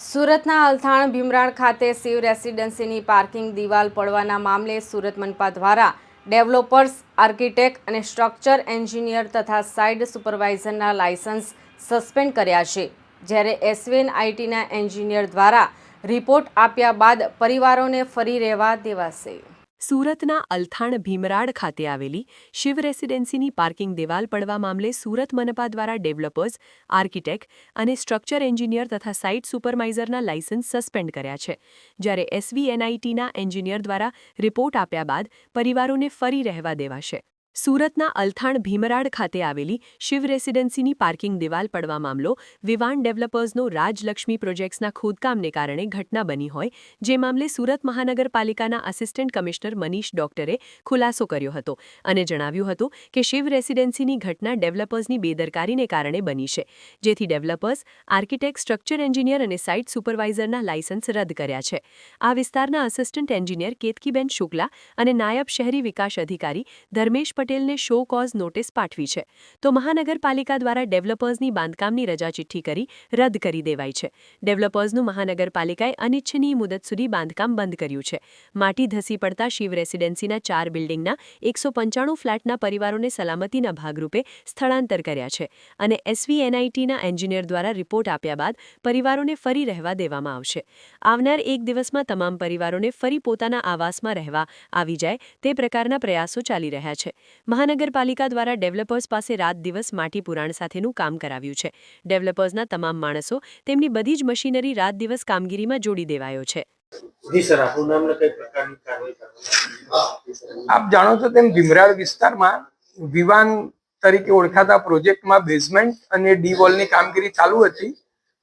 સુરતના અલથાણ ભીમરાણ ખાતે શિવ રેસિડેન્સીની પાર્કિંગ દિવાલ પડવાના મામલે સુરત મનપા દ્વારા ડેવલપર્સ, આર્કિટેક્ટ અને સ્ટ્રક્ચર એન્જિનિયર તથા સાઇડ સુપરવાઇઝરના લાયસન્સ સસ્પેન્ડ કર્યા છે. જ્યારે એસવીએન આઈટીના એન્જિનિયર દ્વારા રિપોર્ટ આપ્યા બાદ પરિવારોને ફરી રહેવા દેવાશે. સુરતના અલથાણ ભીમરાડ ખાતે આવેલી શિવ રેસિડેન્સીની પાર્કિંગ દિવાલ પડવા મામલે સુરત મનપા દ્વારા ડેવલપર્સ, આર્કિટેક્ટ અને સ્ટ્રક્ચર એન્જિનિયર તથા સાઇટ સુપરવાઇઝરના લાયસન્સ સસ્પેન્ડ કર્યા છે. જ્યારે એસવીએનઆઈટીના એન્જિનિયર દ્વારા રિપોર્ટ આપ્યા બાદ પરિવારોને ફરી રહેવા દેવાશે. સુરતના અલથાણ ભીમરાડ ખાતે આવેલી શિવ રેસિડેન્સીની પાર્કિંગ દિવાલ પડવા મામલો વિવાન ડેવલપર્સનો રાજલક્ષ્મી પ્રોજેક્ટ્સના ખોદકામને કારણે ઘટના બની હોય, જે મામલે સુરત મહાનગરપાલિકાના આસિસ્ટન્ટ કમિશનર મનીષ ડોક્ટરે ખુલાસો કર્યો હતો અને જણાવ્યું હતું કે શિવ રેસિડેન્સીની ઘટના ડેવલપર્સની બેદરકારીને કારણે બની છે, જેથી ડેવલપર્સ, આર્કિટેક્ટ, સ્ટ્રક્ચર એન્જિનિયર અને સાઇટ સુપરવાઇઝરના લાયસન્સ રદ કર્યા છે. આ વિસ્તારના આસિસ્ટન્ટ એન્જિનિયર કેતકીબેન શુક્લા અને નાયબ શહેરી વિકાસ અધિકારી ધર્મેશ પટેલને શો કોઝ નોટિસ પાઠવી છે. તો મહાનગરપાલિકા દ્વારા ડેવલપર્સની બાંધકામની રજા ચિઠ્ઠી કરી રદ કરી દેવાઈ છે. ડેવલપર્સનું મહાનગરપાલિકાએ અનિચ્છનીય મુદત સુધી બાંધકામ બંધ કર્યું છે. માટી ધસી પડતા શિવ રેસિડેન્સીના ચાર બિલ્ડિંગના એકસો પંચાણું ફ્લેટના પરિવારોને સલામતીના ભાગરૂપે સ્થળાંતર કર્યા છે અને એસવીએનઆઈટીના એન્જિનિયર દ્વારા રિપોર્ટ આપ્યા બાદ પરિવારોને ફરી રહેવા દેવામાં આવશે. આવનાર એક દિવસમાં તમામ પરિવારોને ફરી પોતાના આવાસમાં રહેવા આવી જાય તે પ્રકારના પ્રયાસો ચાલી રહ્યા છે. મહાનગરપાલિકા દ્વારા ડેવલપર્સ પાસે રાત દિવસ માટી પુરાણ સાથેનું કામ કરાવ્યું છે. ડેવલપર્સના તમામ માણસો તેમની બધી જ મશીનરી રાત દિવસ કામગીરીમાં જોડી દેવાયો છે. આપ જાણો છો તેમ ભીમરાળ વિસ્તારમાં વિવાન તરીકે ઓળખાતા પ્રોજેક્ટમાં બેઝમેન્ટ અને ડી વોલની કામગીરી ચાલુ હતી.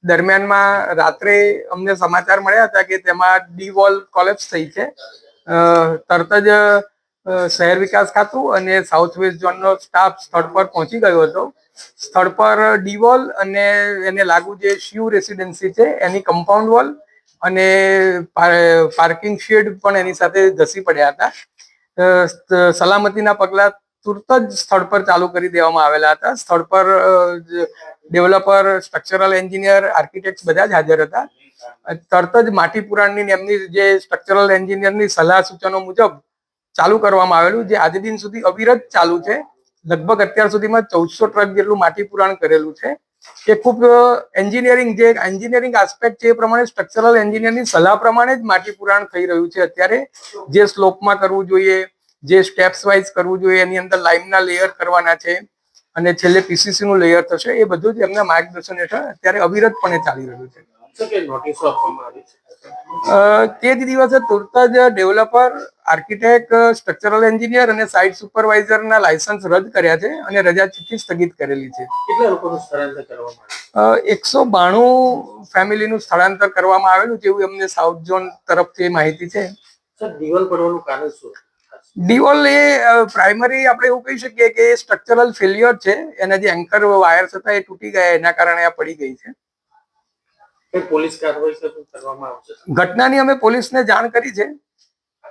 દરમિયાનમાં રાત્રે અમને સમાચાર મળ્યા હતા કે તેમાં ડી વોલ કોલેપ્સ થઈ છે. અ, તરત જ શહેર વિકાસ ખાતું અને સાઉથ વેસ્ટ ઝોનનો સ્ટાફ સ્થળ પર પહોંચી ગયો હતો. સ્થળ પર ડી વોલ અને એને લાગુ જે શિવ રેસિડેન્સી છે, એની કમ્પાઉન્ડ વોલ અને પાર્કિંગ શેડ પણ એની સાથે ધસી પડ્યા હતા. સલામતીના પગલા તુરત જ સ્થળ પર ચાલુ કરી દેવામાં આવેલા હતા. સ્થળ પર ડેવલપર સ્ટ્રક્ચરલ એન્જિનિયર આર્કિટેક્ટ બધા જ હાજર હતા. તરત જ માટી પુરાણની એમની જે સ્ટ્રક્ચરલ એન્જિનિયરની સલાહ સૂચનો મુજબ ચાલુ કરવામાં આવેલું જે આજે દિન સુધી અવિરત ચાલુ છે. લગભગ અત્યાર સુધીમાં ચૌદસો ટ્રક જેટલું માટી પુરાણ કરેલું છે. કે ખૂબ એન્જિનિયરિંગ જે એન્જિનિયરિંગ આસ્પેક્ટ છે એ પ્રમાણે સ્ટ્રક્ચરલ એન્જિનિયરની સલાહ પ્રમાણે જ માટી પુરાણ થઈ રહ્યું છે અત્યારે. જે સ્લોપમાં કરવું જોઈએ, જે સ્ટેપ્સ વાઇઝ કરવું જોઈએ, એની અંદર લાઇનના લેયર કરવાના છે. અને છેલ્લે પીસીસી નું લેયર થશે. એ બધું જ એમના માર્ગદર્શન હેઠળ અત્યારે અવિરતપણે ચાલી રહ્યું છે? તે જ દિવસે તુરત જ ડેવલપર આર્કિટેક્ટ સ્ટ્રક્ચરલ એન્જિનિયર અને સાઇટ સુપરવાઇઝરના લાયસન્સ રદ કર્યા છે અને રજા ચિઠ્ઠી સ્થગિત કરેલી છે. કેટલા લોકોનું સ્થળાંતર કરવામાં એકસો બાણું ફેમિલીનું સ્થળાંતર કરવામાં આવેલું છે એવું અમને સાઉથ ઝોન તરફથી માહિતી છે. દિવાલ પડવાનું કારણ શું? ડિવોલ એ પ્રાઇમરી આપણે એવું કહી શકીએ કે સ્ટ્રક્ચરલ ફેલ્યોર છે. એના જે એન્કર વાયર્સ હતા એ તૂટી ગયા એના કારણે આ પડી ગઈ છે. ઘટનાની અમે પોલીસને જાણ કરી છે.